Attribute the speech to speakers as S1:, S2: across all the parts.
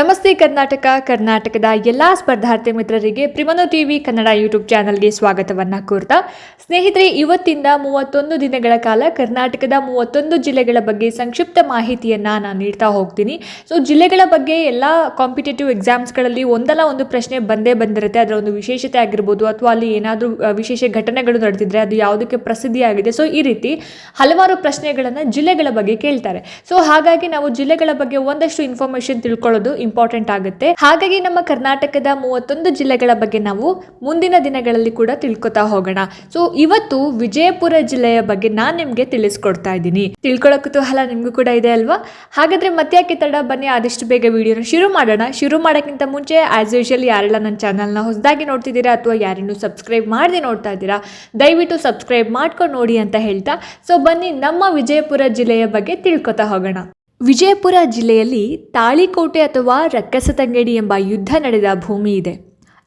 S1: ನಮಸ್ತೆ ಕರ್ನಾಟಕ, ಕರ್ನಾಟಕದ ಎಲ್ಲ ಸ್ಪರ್ಧಾರ್ಥಿ ಮಿತ್ರರಿಗೆ ಪ್ರಿಮನೋ ಟಿವಿ ಕನ್ನಡ ಯೂಟ್ಯೂಬ್ ಚಾನಲ್ಗೆ ಸ್ವಾಗತವನ್ನ ಕೋರ್ತಾ. ಸ್ನೇಹಿತರೆ, ಇವತ್ತಿಂದ ಮೂವತ್ತೊಂದು ದಿನಗಳ ಕಾಲ ಕರ್ನಾಟಕದ ಮೂವತ್ತೊಂದು ಜಿಲ್ಲೆಗಳ ಬಗ್ಗೆ ಸಂಕ್ಷಿಪ್ತ ಮಾಹಿತಿಯನ್ನು ನಾನು ನೀಡ್ತಾ ಹೋಗ್ತೀನಿ. ಸೊ ಜಿಲ್ಲೆಗಳ ಬಗ್ಗೆ ಎಲ್ಲ ಕಾಂಪಿಟೇಟಿವ್ ಎಕ್ಸಾಮ್ಸ್ಗಳಲ್ಲಿ ಒಂದಲ್ಲ ಒಂದು ಪ್ರಶ್ನೆ ಬಂದೇ ಬಂದಿರುತ್ತೆ. ಅದರ ಒಂದು ವಿಶೇಷತೆ ಆಗಿರ್ಬೋದು ಅಥವಾ ಅಲ್ಲಿ ಏನಾದರೂ ವಿಶೇಷ ಘಟನೆಗಳು ನಡೆದಿದ್ರೆ ಅದು ಯಾವುದಕ್ಕೆ ಪ್ರಸಿದ್ಧಿಯಾಗಿದೆ. ಸೊ ಈ ರೀತಿ ಹಲವಾರು ಪ್ರಶ್ನೆಗಳನ್ನು ಜಿಲ್ಲೆಗಳ ಬಗ್ಗೆ ಕೇಳ್ತಾರೆ. ಸೊ ಹಾಗಾಗಿ ನಾವು ಜಿಲ್ಲೆಗಳ ಬಗ್ಗೆ ಒಂದಷ್ಟು ಇನ್ಫಾರ್ಮೇಷನ್ ತಿಳ್ಕೊಳ್ಳೋದು ಇಂಪಾರ್ಟೆಂಟ್ ಆಗುತ್ತೆ. ಹಾಗಾಗಿ ನಮ್ಮ ಕರ್ನಾಟಕದ ಮೂವತ್ತೊಂದು ಜಿಲ್ಲೆಗಳ ಬಗ್ಗೆ ನಾವು ಮುಂದಿನ ದಿನಗಳಲ್ಲಿ ಕೂಡ ತಿಳ್ಕೊತಾ ಹೋಗೋಣ. ಸೊ ಇವತ್ತು ವಿಜಯಪುರ ಜಿಲ್ಲೆಯ ಬಗ್ಗೆ ನಾನು ನಿಮಗೆ ತಿಳಿಸ್ಕೊಡ್ತಾ ಇದ್ದೀನಿ. ತಿಳ್ಕೊಳ್ಳೋ ಕುತೂಹಲ ನಿಮ್ಗೂ ಕೂಡ ಇದೆ ಅಲ್ವಾ? ಹಾಗಾದ್ರೆ ಮತ್ತೆ ಯಾಕೆ ತಡ? ಬನ್ನಿ ಆದಷ್ಟು ಬೇಗ ವಿಡಿಯೋನ ಶುರು ಮಾಡೋಣ. ಶುರು ಮಾಡೋಕ್ಕಿಂತ ಮುಂಚೆ ಆಸ್ ಯೂಶಲ್ ಯಾರೆಲ್ಲ ನನ್ನ ಚಾನಲ್ನ ಹೊಸದಾಗಿ ನೋಡ್ತಿದ್ದೀರಾ ಅಥವಾ ಯಾರಿನ್ನೂ ಸಬ್ಸ್ಕ್ರೈಬ್ ಮಾಡದೆ ನೋಡ್ತಾ ಇದ್ದೀರಾ, ದಯವಿಟ್ಟು ಸಬ್ಸ್ಕ್ರೈಬ್ ಮಾಡ್ಕೊಂಡು ನೋಡಿ ಅಂತ ಹೇಳ್ತಾ. ಸೊ ಬನ್ನಿ ನಮ್ಮ ವಿಜಯಪುರ ಜಿಲ್ಲೆಯ ಬಗ್ಗೆ ತಿಳ್ಕೊತಾ ಹೋಗೋಣ. ವಿಜಯಪುರ ಜಿಲ್ಲೆಯಲ್ಲಿ ತಾಳಿಕೋಟೆ ಅಥವಾ ರಕ್ಕಸತಂಗಡಿ ಎಂಬ ಯುದ್ಧ ನಡೆದ ಭೂಮಿ ಇದೆ.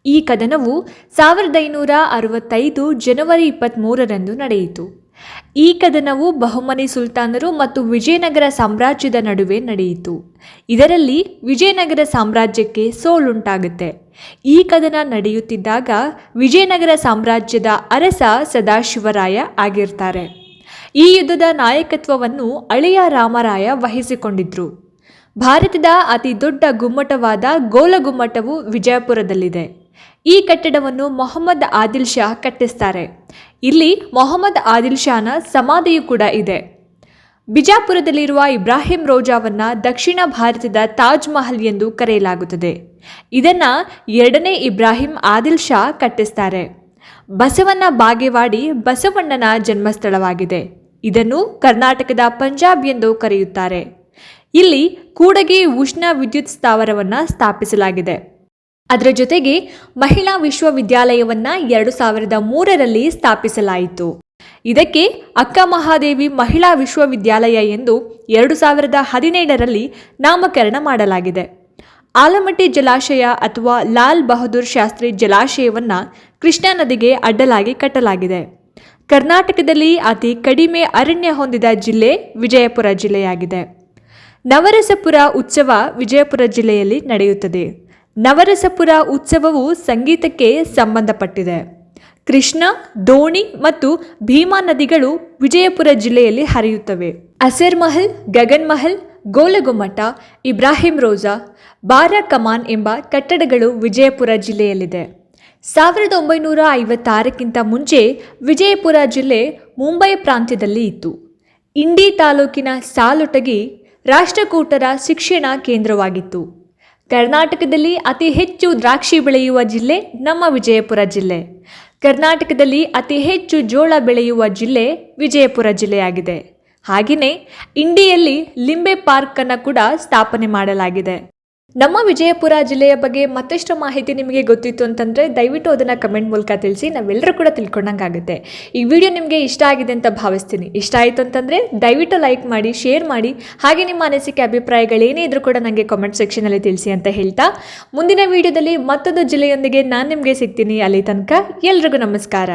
S1: ಈ ಕದನವು ಸಾವಿರದ ಐನೂರ ಅರವತ್ತೈದು ಜನವರಿ ಇಪ್ಪತ್ತ್ಮೂರರಂದು ನಡೆಯಿತು. ಈ ಕದನವು ಬಹುಮನಿ ಸುಲ್ತಾನರು ಮತ್ತು ವಿಜಯನಗರ ಸಾಮ್ರಾಜ್ಯದ ನಡುವೆ ನಡೆಯಿತು. ಇದರಲ್ಲಿ ವಿಜಯನಗರ ಸಾಮ್ರಾಜ್ಯಕ್ಕೆ ಸೋಲುಂಟಾಗುತ್ತೆ. ಈ ಕದನ ನಡೆಯುತ್ತಿದ್ದಾಗ ವಿಜಯನಗರ ಸಾಮ್ರಾಜ್ಯದ ಅರಸ ಸದಾಶಿವರಾಯ ಆಗಿರ್ತಾರೆ. ಈ ಯುದ್ಧದ ನಾಯಕತ್ವವನ್ನು ಅಳಿಯ ರಾಮರಾಯ ವಹಿಸಿಕೊಂಡಿದ್ರು. ಭಾರತದ ಅತಿ ದೊಡ್ಡ ಗುಮ್ಮಟವಾದ ಗೋಲಗುಮ್ಮಟವು ವಿಜಯಪುರದಲ್ಲಿದೆ. ಈ ಕಟ್ಟಡವನ್ನು ಮೊಹಮ್ಮದ್ ಆದಿಲ್ ಶಾ ಕಟ್ಟಿಸ್ತಾರೆ. ಇಲ್ಲಿ ಮೊಹಮ್ಮದ್ ಆದಿಲ್ ಶಾನ ಸಮಾಧಿಯು ಕೂಡ ಇದೆ. ಬಿಜಾಪುರದಲ್ಲಿರುವ ಇಬ್ರಾಹಿಂ ರೋಜಾವನ್ನ ದಕ್ಷಿಣ ಭಾರತದ ತಾಜ್ ಮಹಲ್ ಎಂದು ಕರೆಯಲಾಗುತ್ತದೆ. ಇದನ್ನ ಎರಡನೇ ಇಬ್ರಾಹಿಂ ಆದಿಲ್ ಶಾ ಕಟ್ಟಿಸ್ತಾರೆ. ಬಸವಣ್ಣ ಬಾಗೇವಾಡಿ ಬಸವಣ್ಣನ ಜನ್ಮಸ್ಥಳವಾಗಿದೆ. ಇದನ್ನು ಕರ್ನಾಟಕದ ಪಂಜಾಬ್ ಎಂದು ಕರೆಯುತ್ತಾರೆ. ಇಲ್ಲಿ ಕೂಡಗಿ ಉಷ್ಣ ವಿದ್ಯುತ್ ಸ್ಥಾವರವನ್ನು ಸ್ಥಾಪಿಸಲಾಗಿದೆ. ಅದರ ಜೊತೆಗೆ ಮಹಿಳಾ ವಿಶ್ವವಿದ್ಯಾಲಯವನ್ನ ಎರಡು ಸಾವಿರದ ಮೂರರಲ್ಲಿ ಸ್ಥಾಪಿಸಲಾಯಿತು. ಇದಕ್ಕೆ ಅಕ್ಕ ಮಹಾದೇವಿ ಮಹಿಳಾ ವಿಶ್ವವಿದ್ಯಾಲಯ ಎಂದು ಎರಡು ಸಾವಿರದ ಹದಿನೇಳರಲ್ಲಿ ನಾಮಕರಣ ಮಾಡಲಾಗಿದೆ. ಆಲಮಟ್ಟಿ ಜಲಾಶಯ ಅಥವಾ ಲಾಲ್ ಬಹದ್ದೂರ್ ಶಾಸ್ತ್ರಿ ಜಲಾಶಯವನ್ನ ಕೃಷ್ಣಾ ನದಿಗೆ ಅಡ್ಡಲಾಗಿ ಕಟ್ಟಲಾಗಿದೆ. ಕರ್ನಾಟಕದಲ್ಲಿ ಅತಿ ಕಡಿಮೆ ಅರಣ್ಯ ಹೊಂದಿದ ಜಿಲ್ಲೆ ವಿಜಯಪುರ ಜಿಲ್ಲೆಯಾಗಿದೆ. ನವರಸಪುರ ಉತ್ಸವ ವಿಜಯಪುರ ಜಿಲ್ಲೆಯಲ್ಲಿ ನಡೆಯುತ್ತದೆ. ನವರಸಪುರ ಉತ್ಸವವು ಸಂಗೀತಕ್ಕೆ ಸಂಬಂಧಪಟ್ಟಿದೆ. ಕೃಷ್ಣ, ದೋಣಿ ಮತ್ತು ಭೀಮಾ ನದಿಗಳು ವಿಜಯಪುರ ಜಿಲ್ಲೆಯಲ್ಲಿ ಹರಿಯುತ್ತವೆ. ಅಸರ್ ಮಹಲ್, ಗಗನ್ ಮಹಲ್ ಗೋಲಗುಮ್ಮಟ ಇಬ್ರಾಹಿಂ ರೋಜಾ, ಬಾರಾ ಕಮಾನ್ ಎಂಬ ಕಟ್ಟಡಗಳು ವಿಜಯಪುರ ಜಿಲ್ಲೆಯಲ್ಲಿದೆ. ಸಾವಿರದ ಒಂಬೈನೂರ ಐವತ್ತಾರಕ್ಕಿಂತ ಮುಂಚೆ ವಿಜಯಪುರ ಜಿಲ್ಲೆ ಮುಂಬೈ ಪ್ರಾಂತ್ಯದಲ್ಲಿ ಇತ್ತು. ಇಂಡಿ ತಾಲೂಕಿನ ಸಾಲೊಟಗಿ ರಾಷ್ಟ್ರಕೂಟರ ಶಿಕ್ಷಣ ಕೇಂದ್ರವಾಗಿತ್ತು. ಕರ್ನಾಟಕದಲ್ಲಿ ಅತಿ ಹೆಚ್ಚು ದ್ರಾಕ್ಷಿ ಬೆಳೆಯುವ ಜಿಲ್ಲೆ ನಮ್ಮ ವಿಜಯಪುರ ಜಿಲ್ಲೆ. ಕರ್ನಾಟಕದಲ್ಲಿ ಅತಿ ಹೆಚ್ಚು ಜೋಳ ಬೆಳೆಯುವ ಜಿಲ್ಲೆ ವಿಜಯಪುರ ಜಿಲ್ಲೆಯಾಗಿದೆ. ಹಾಗೆಯೇ ಇಂಡಿಯಲ್ಲಿ ಲಿಂಬೆ ಪಾರ್ಕನ್ನು ಕೂಡ ಸ್ಥಾಪನೆ ಮಾಡಲಾಗಿದೆ. ನಮ್ಮ ವಿಜಯಪುರ ಜಿಲ್ಲೆಯ ಬಗ್ಗೆ ಮತ್ತಷ್ಟು ಮಾಹಿತಿ ನಿಮಗೆ ಗೊತ್ತಿತ್ತು ಅಂತಂದರೆ ದಯವಿಟ್ಟು ಅದನ್ನು ಕಮೆಂಟ್ ಮೂಲಕ ತಿಳಿಸಿ, ನಾವೆಲ್ಲರೂ ಕೂಡ ತಿಳ್ಕೊಂಡಂಗಾಗುತ್ತೆ. ಈ ವಿಡಿಯೋ ನಿಮಗೆ ಇಷ್ಟ ಆಗಿದೆ ಅಂತ ಭಾವಿಸ್ತೀನಿ. ಇಷ್ಟ ಆಯಿತು ಅಂತಂದರೆ ದಯವಿಟ್ಟು ಲೈಕ್ ಮಾಡಿ, ಶೇರ್ ಮಾಡಿ, ಹಾಗೆ ನಿಮ್ಮ ಅನಿಸಿಕೆ ಅಭಿಪ್ರಾಯಗಳೇನೇ ಇದ್ರೂ ಕೂಡ ನನಗೆ ಕಾಮೆಂಟ್ ಸೆಕ್ಷನಲ್ಲಿ ತಿಳಿಸಿ ಅಂತ ಹೇಳ್ತಾ. ಮುಂದಿನ ವಿಡಿಯೋದಲ್ಲಿ ಮತ್ತೊಂದು ಜಿಲ್ಲೆಯೊಂದಿಗೆ ನಾನು ನಿಮಗೆ ಸಿಗ್ತೀನಿ. ಅಲ್ಲಿ ತನಕ ಎಲ್ರಿಗೂ ನಮಸ್ಕಾರ.